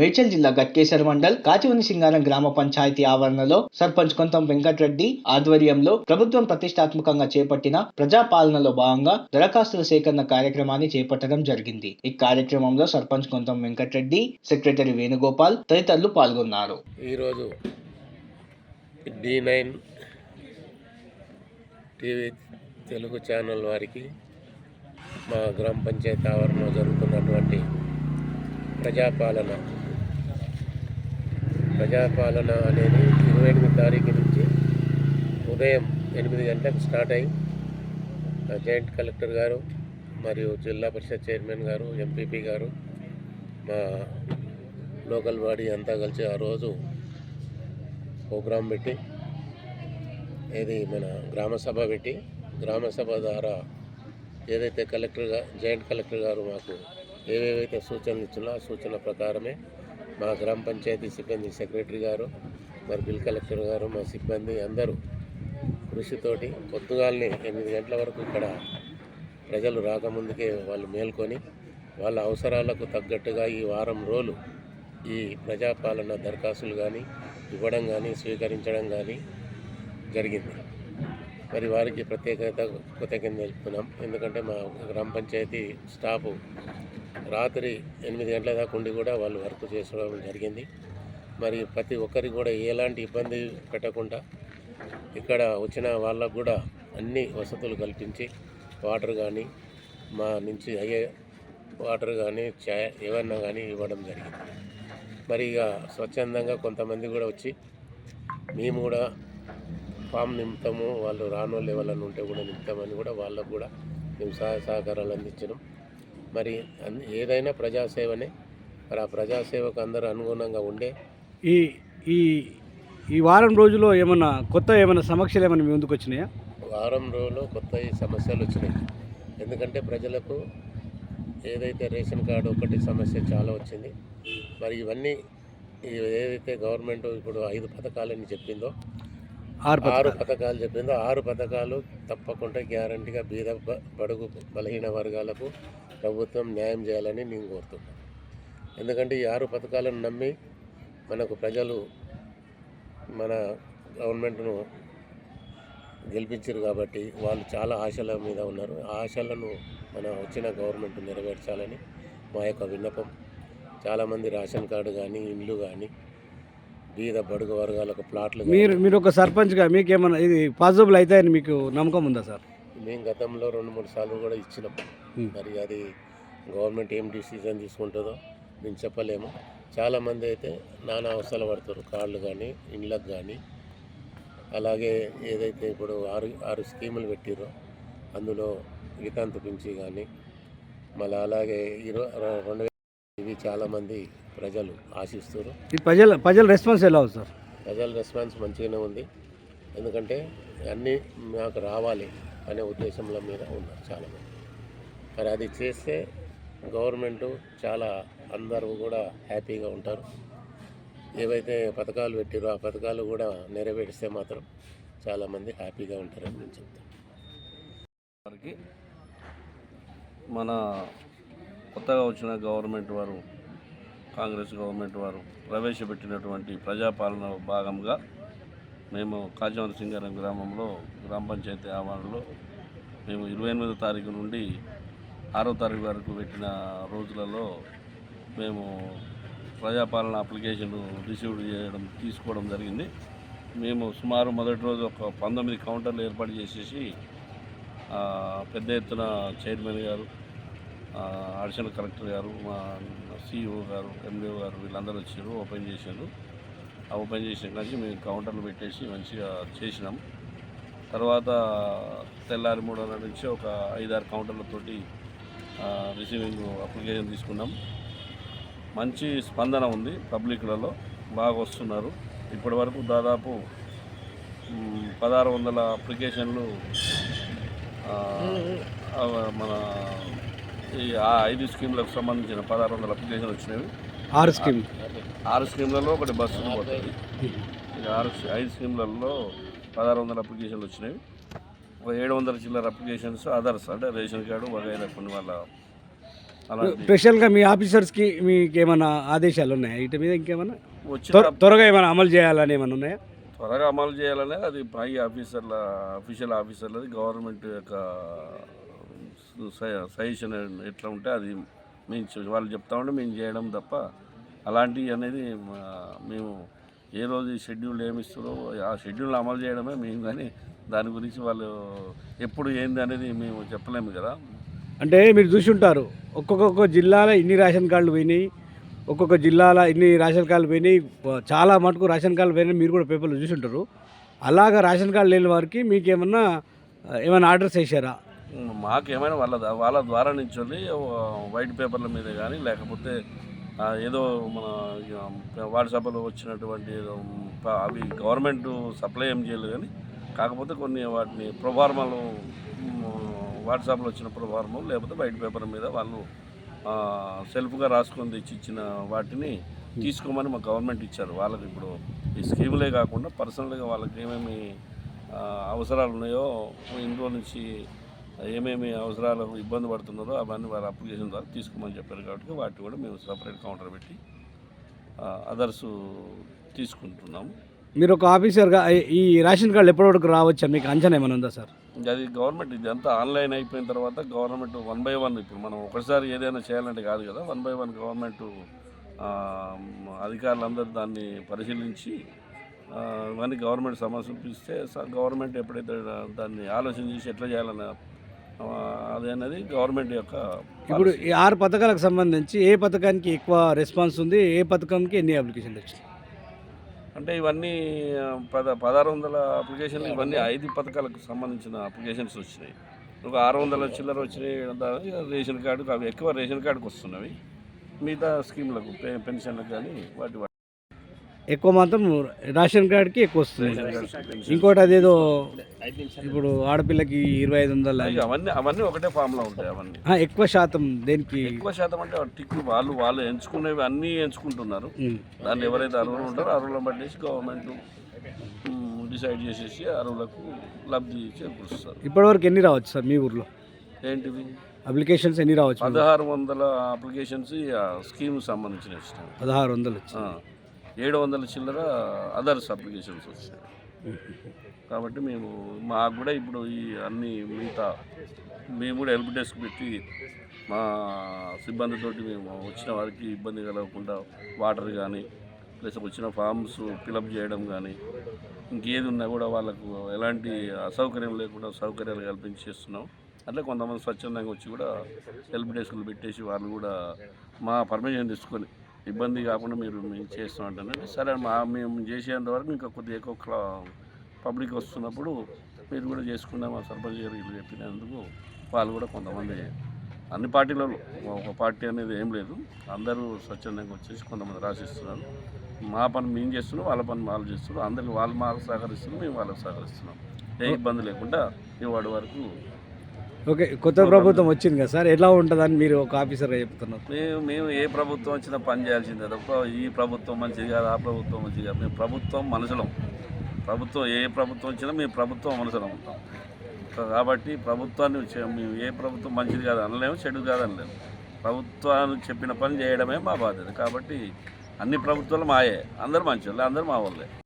మేడ్చల్ జిల్లా గట్కేశ్వర మండల్ కాచివని సింగారం గ్రామ పంచాయతీ ఆవరణలో సర్పంచ్ కొంతం వెంకటరెడ్డి ఆధ్వర్యంలో ప్రభుత్వం ప్రతిష్టాత్మకంగా చేపట్టిన ప్రజాపాలనలో భాగంగా దరఖాస్తుల సేకరణ కార్యక్రమాన్ని చేపట్టడం జరిగింది. ఈ కార్యక్రమంలో సర్పంచ్ కొంతం వెంకటరెడ్డి సెక్రటరీ వేణుగోపాల్ తదితరులు పాల్గొన్నారు. ఈరోజు D nine TV Telugu channel వారికి మా గ్రామ పంచాయతీ ఆవరణలో జరుగుతున్నటువంటి ప్రజాపాలన ప్రజాపాలన అనేది ఇరవై ఎనిమిది తారీఖు నుంచి ఉదయం ఎనిమిది గంటలకు స్టార్ట్ అయ్యి జాయింట్ కలెక్టర్ గారు మరియు జిల్లా పరిషత్ చైర్మన్ గారు ఎంపీపీ గారు మా లోకల్ బాడీ అంతా కలిసి ఆ రోజు ప్రోగ్రాం పెట్టి ఏది మన గ్రామ సభ పెట్టి గ్రామ సభ ద్వారా ఏదైతే కలెక్టర్గా జాయింట్ కలెక్టర్ గారు మాకు ఏవేవైతే సూచనలు ఇచ్చినా ఆ సూచన ప్రకారమే మా గ్రామ పంచాయతీ సిబ్బంది సెక్రటరీ గారు మరి బిల్ కలెక్టర్ గారు మా సిబ్బంది అందరూ కృషితోటి పొద్దుగాల్ని ఎనిమిది గంటల వరకు ఇక్కడ ప్రజలు రాకముందుకే వాళ్ళు మేల్కొని వాళ్ళ అవసరాలకు తగ్గట్టుగా ఈ వారం రోజులు ఈ ప్రజాపాలన దరఖాస్తులు కానీ ఇవ్వడం కానీ స్వీకరించడం కానీ జరిగింది. మరి వారికి ప్రత్యేకత కృతజ్ఞత తెలుపుతున్నాం ఎందుకంటే మా గ్రామ పంచాయతీ స్టాఫ్ రాత్రి ఎనిమిది గంటల దాకా ఉండి కూడా వాళ్ళు వర్క్ చేసుకోవడం జరిగింది. మరి ప్రతి ఒక్కరికి కూడా ఎలాంటి ఇబ్బంది పెట్టకుండా ఇక్కడ వచ్చిన వాళ్ళకు కూడా అన్ని వసతులు కల్పించి వాటర్ కానీ మా నుంచి అయ్యే వాటర్ కానీ చాయ్ ఏమన్నా కానీ ఇవ్వడం జరిగింది. మరి ఇక స్వచ్ఛందంగా కొంతమంది కూడా వచ్చి మేము కూడా ఫామ్ నింపుతాము. వాళ్ళు రాను ఎవరన్నా ఉంటే కూడా నింపుతామని కూడా వాళ్ళకు కూడా మేము సహాయ సహకారాలు అందించడం మరి ఏదైనా ప్రజాసేవనే. మరి ఆ ప్రజాసేవకు అందరూ అనుగుణంగా ఉండే. ఈ ఈ ఈ వారం రోజుల్లో ఏమన్నా కొత్త ఏమైనా సమస్యలు ఏమైనా మీ ముందుకు వచ్చినాయా? వారం రోజులు కొత్త ఈ సమస్యలు వచ్చినాయి. ఎందుకంటే ప్రజలకు ఏదైతే రేషన్ కార్డు ఒకటి సమస్య చాలా వచ్చింది. మరి ఇవన్నీ ఏదైతే గవర్నమెంట్ ఇప్పుడు ఐదు పథకాలని చెప్పిందో ఆరు ఆరు పథకాలు. చెప్పిందో ఆరు పథకాలు తప్పకుండా గ్యారంటీగా బీద బడుగు బలహీన వర్గాలకు ప్రభుత్వం న్యాయం చేయాలని నేను కోరుతున్నాను ఎందుకంటే ఈ ఆరు పథకాలను నమ్మి మనకు ప్రజలు మన గవర్నమెంట్ను గెలిపించారు కాబట్టి వాళ్ళు చాలా ఆశల మీద ఉన్నారు. ఆ ఆశలను మన వచ్చిన గవర్నమెంట్ నెరవేర్చాలని మా యొక్క విన్నపం. చాలామంది రేషన్ కార్డు కానీ ఇండ్లు కానీ బీద బడుగు వర్గాలకు ప్లాట్లు మీరు మీరు ఒక సర్పంచ్గా మీకు ఏమన్నా ఇది పాసిబుల్ అవుతాయని మీకు నమ్మకం ఉందా సార్? మేము గతంలో రెండు మూడు సార్లు కూడా ఇచ్చినాం. మరి అది గవర్నమెంట్ ఏం డిసిజన్ తీసుకుంటుందో మేము చెప్పలేము. చాలామంది అయితే నానా అవసరాలు పడతారు కార్లు కానీ ఇండ్లకు కానీ. అలాగే ఏదైతే ఇప్పుడు ఆరు ఆరు స్కీములు పెట్టిరో అందులో వితంతు పింఛి కానీ మళ్ళీ అలాగే ఇరవై రెండు వేల ఇవి చాలామంది ప్రజలు ఆశిస్తారు ఈ ప్రజల ప్రజల రెస్పాన్స్ ఎలా ఉంది సార్? ప్రజల రెస్పాన్స్ మంచిగానే ఉంది. ఎందుకంటే అన్నీ మాకు రావాలి. అనే ఉద్దేశంలో మీద ఉన్నారు చాలామంది. మరి అది చేస్తే గవర్నమెంట్ చాలా అందరూ కూడా హ్యాపీగా ఉంటారు. ఏవైతే పథకాలు పెట్టారో ఆ పథకాలు కూడా నెరవేరిస్తే మాత్రం చాలామంది హ్యాపీగా ఉంటారని నేను చెప్తాను. వారికి మన కొత్తగా వచ్చిన గవర్నమెంట్ వారు కాంగ్రెస్ గవర్నమెంట్ వారు ప్రవేశపెట్టినటువంటి ప్రజాపాలన భాగంగా మేము కాజవర సింగారం గ్రామంలో గ్రామ పంచాయతీ ఆవరణలో మేము ఇరవై ఎనిమిదో తారీఖు నుండి ఆరో తారీఖు వరకు పెట్టిన రోజులలో మేము ప్రజాపాలన అప్లికేషన్ రిసీవ్ చేయడం తీసుకోవడం జరిగింది. మేము సుమారు మొదటి రోజు ఒక పంతొమ్మిది కౌంటర్లు ఏర్పాటు చేసేసి పెద్ద ఎత్తున చైర్మన్ గారు అడిషనల్ కలెక్టర్ గారు మా సిఇఓ గారు ఎండిఓ గారు వీళ్ళందరూ వచ్చారు ఓపెన్ చేశారు. ఓపెన్ చేసిన మేము కౌంటర్లు పెట్టేసి మంచిగా చేసినాం. తర్వాత తెల్లారి మూడున్నర నుంచి ఒక ఐదారు కౌంటర్లతోటి రిసీవింగ్ అప్లికేషన్ తీసుకున్నాం. మంచి స్పందన ఉంది పబ్లిక్లలో బాగా వస్తున్నారు. ఇప్పటి వరకు దాదాపు పదహారు వందల అప్లికేషన్లు మన ఈ ఆ ఐదు స్కీమ్లకు సంబంధించిన పదహారు వందల అప్లికేషన్లు వచ్చినవి. ఆరు స్కీమ్. ఆరు స్కీమ్లలో ఒకటి బస్సు పోతుంది ఈ ఆరు ఐదు స్కీమ్లలో పదహారు వందల అప్లికేషన్లు వచ్చినాయి. ఒక ఏడు వందల చిల్లర అప్లికేషన్స్ అదర్స్ అంటే రేషన్ కార్డు వగైరా కొన్ని వాళ్ళ స్పెషల్గా మీ ఆఫీసర్స్కి మీకు ఏమైనా ఆదేశాలు ఉన్నాయా? వీటి మీద ఇంకేమైనా త్వరగా ఏమైనా అమలు చేయాలని ఏమైనా ఉన్నాయా? త్వరగా అమలు చేయాలనే అది పై ఆఫీసర్ల అఫీషియల్ ఆఫీసర్లది గవర్నమెంట్ యొక్క సజెషన్ ఎట్లా ఉంటే అది మేము వాళ్ళు చెప్తా ఉంటే మేము చేయడం తప్ప అలాంటివి అనేది మేము ఏ రోజు షెడ్యూల్ ఏమి ఇస్తారో ఆ షెడ్యూల్ అమలు చేయడమే మేము కానీ దాని గురించి వాళ్ళు ఎప్పుడు ఏంది అనేది మేము చెప్పలేము కదా. అంటే మీరు చూసి ఉంటారు ఒక్కొక్క జిల్లాలో ఇన్ని రేషన్ కార్డులు పోయినాయి ఒక్కొక్క జిల్లాలో ఇన్ని రేషన్ కార్డులు పోయినాయి చాలా మటుకు రేషన్ కార్డులు పోయినాయి మీరు కూడా పేపర్లో చూసి ఉంటారు. అలాగా రేషన్ కార్డు లేని వారికి మీకు ఏమన్నా ఏమైనా ఆర్డర్స్ వేసారా? మాకేమైనా వాళ్ళ వాళ్ళ ద్వారా నుంచి వెళ్ళి వైట్ పేపర్ల మీద కానీ లేకపోతే ఏదో మన వాట్సాప్లో వచ్చినటువంటి ఏదో అవి గవర్నమెంట్ సప్లై ఏం చేయలేదు కానీ కాకపోతే కొన్ని వాటిని ప్రొఫార్మాలు వాట్సాప్లో వచ్చిన ప్రొఫార్మల్ లేకపోతే వైట్ పేపర్ మీద వాళ్ళు సెల్ఫ్గా రాసుకొని తెచ్చి ఇచ్చిన వాటిని తీసుకోమని మా గవర్నమెంట్ ఇచ్చారు. వాళ్ళకి ఇప్పుడు ఈ స్కీములే కాకుండా పర్సనల్గా వాళ్ళకి ఏమేమి అవసరాలు ఉన్నాయో ఇంట్లో నుంచి ఏమేమి అవసరాలకు ఇబ్బంది పడుతున్నారో అవన్నీ వాళ్ళ అప్లికేషన్ ద్వారా తీసుకోమని చెప్పారు కాబట్టి వాటిని కూడా మేము సపరేట్ కౌంటర్ పెట్టి అదర్స్ తీసుకుంటున్నాము. మీరు ఒక ఆఫీసర్గా ఈ- రేషన్ కార్డు ఎప్పటి వరకు రావచ్చా? మీకు అంచనా ఏమైనా ఉందా సార్? అది గవర్నమెంట్ ఇదంతా ఆన్లైన్ అయిపోయిన తర్వాత గవర్నమెంట్ వన్ బై వన్ ఇప్పుడు మనం ఒకసారి ఏదైనా చేయాలంటే కాదు కదా వన్ బై వన్ గవర్నమెంట్ అధికారులందరూ దాన్ని పరిశీలించి ఇవన్నీ గవర్నమెంట్ సమర్పిస్తే స- గవర్నమెంట్ ఎప్పుడైతే దాన్ని ఆలోచన చేసి ఎట్లా చేయాలన్న అది అనేది గవర్నమెంట్ యొక్క ఇప్పుడు. ఈ ఆరు పథకాలకు సంబంధించి ఏ పథకానికి ఎక్కువ రెస్పాన్స్ ఉంది? ఏ పథకంకి ఎన్ని అప్లికేషన్లు వచ్చినాయి? అంటే ఇవన్నీ పద పదహారు వందల అప్లికేషన్లు ఇవన్నీ ఐదు పథకాలకు సంబంధించిన అప్లికేషన్స్ వచ్చినాయి. ఒక ఆరు వందల చిల్లర వచ్చినాయి రేషన్ కార్డుకు అవి ఎక్కువ రేషన్ కార్డుకు వస్తున్నవి. మిగతా స్కీమ్లకు పెన్షన్లకు కానీ వాటి వాటి ఎక్కువ మాత్రం రేషన్ కార్డ్కి ఎక్కువ వస్తుంది. ఇంకోటి అదేదో ఇప్పుడు ఆడపిల్లకి ఇరవై ఐదు వందల అవన్నీ అవన్నీ ఒకటే ఫామ్లో ఉంటాయి అవన్నీ. ఎక్కువ శాతం దేనికి? ఎక్కువ శాతం అంటే టిక్లు వాళ్ళు వాళ్ళు ఎంచుకునేవి అన్నీ ఎంచుకుంటున్నారు. దాన్ని ఎవరైతే అర్హులు ఉంటారో అర్హులను బట్టేసి గవర్నమెంట్ డిసైడ్ చేసేసి అర్హులకు లబ్ధి చేకూరుస్తారు ఇప్పటివరకు ఎన్ని రావచ్చు సార్ మీ ఊర్లో? ఏంటివి? అప్లికేషన్స్ ఎన్ని రావచ్చు పదహారు వందల అప్లికేషన్స్ స్కీమ్ సంబంధించిన పదహారు వందలు ఏడు వందల చిల్లర అదర్స్ అప్లికేషన్స్ వచ్చాయి. కాబట్టి మేము మాకు కూడా ఇప్పుడు ఈ అన్ని మిగతా మేము కూడా హెల్ప్ డెస్క్ పెట్టి మా సిబ్బందితోటి మేము వచ్చిన వారికి ఇబ్బంది కలగకుండా వాటర్ కానీ ప్లస్ వచ్చిన ఫామ్స్ ఫిలప్ చేయడం కానీ ఇంకేది ఉన్నా కూడా వాళ్ళకు ఎలాంటి అసౌకర్యం లేకుండా సౌకర్యాలు కల్పించేస్తున్నాం అట్లా కొంతమంది స్వచ్ఛందంగా వచ్చి కూడా హెల్ప్ డెస్క్లు పెట్టేసి వాళ్ళు కూడా మా పర్మిషన్ తీసుకొని ఇబ్బంది కాకుండా మీరు మేము చేస్తాం సరే మా మేము చేసేంత వరకు ఇంకా కొద్దిగా ఎక్కువ పబ్లిక్ వస్తున్నప్పుడు మీరు కూడా చేసుకున్నా మా సర్పంచ్ గారు వీళ్ళు చెప్పినందుకు వాళ్ళు కూడా కొంతమంది అన్ని పార్టీలలో ఒక పార్టీ అనేది ఏం లేదు. అందరూ స్వచ్ఛందంగా వచ్చేసి కొంతమంది రాసిస్తున్నారు. మా పని మేము చేస్తున్నాం వాళ్ళ పని వాళ్ళు చేస్తున్నారు. అందరికి వాళ్ళు మాకు సహకరిస్తున్నారు మేము వాళ్ళకి సహకరిస్తున్నాం. ఏ ఇబ్బంది లేకుండా ఇవాడు వరకు ఓకే కొత్త ప్రభుత్వం వచ్చింది కదా సార్ ఎలా ఉంటుందని మీరు ఒక ఆఫీసర్గా చెప్తున్నారు? మేము మేము ఏ ప్రభుత్వం వచ్చినా పని చేయాల్సిందే తప్ప ఈ ప్రభుత్వం మంచిది కాదు ఆ ప్రభుత్వం మంచిది కాదు. మేము ప్రభుత్వం మనుషులం. ప్రభుత్వం ఏ ప్రభుత్వం వచ్చినా మేము ప్రభుత్వం మనుషులం ఉంటాం. కాబట్టి ప్రభుత్వాన్ని మేము ఏ ప్రభుత్వం మంచిది కాదు అనలేము చెడు కాదు అనలేము. ప్రభుత్వాన్ని చెప్పిన పని చేయడమే మా బాధ్యత. కాబట్టి అన్ని ప్రభుత్వాలు మాయే. అందరు మంచి అందరు మా వాళ్ళే.